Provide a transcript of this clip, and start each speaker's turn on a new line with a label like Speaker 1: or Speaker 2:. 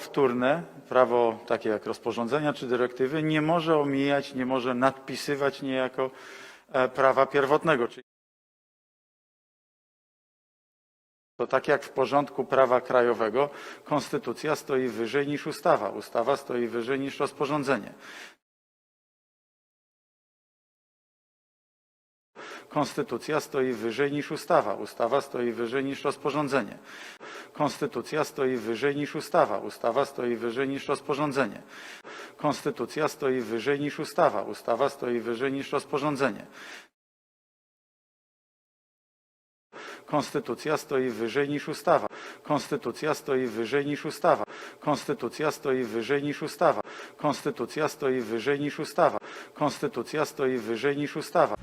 Speaker 1: wtórne, prawo takie jak rozporządzenia czy dyrektywy, nie może omijać, nie może nadpisywać niejako e, prawa pierwotnego. To tak jak w porządku prawa krajowego, konstytucja stoi wyżej niż ustawa, ustawa stoi wyżej niż rozporządzenie. Konstytucja stoi wyżej niż ustawa, ustawa stoi wyżej niż rozporządzenie. Konstytucja stoi wyżej niż ustawa, ustawa stoi wyżej niż rozporządzenie. Konstytucja stoi wyżej niż ustawa, ustawa stoi wyżej niż rozporządzenie. Konstytucja stoi wyżej niż ustawa. Konstytucja stoi wyżej niż ustawa. Konstytucja stoi wyżej niż ustawa. Konstytucja stoi wyżej niż ustawa. Konstytucja stoi wyżej niż ustawa.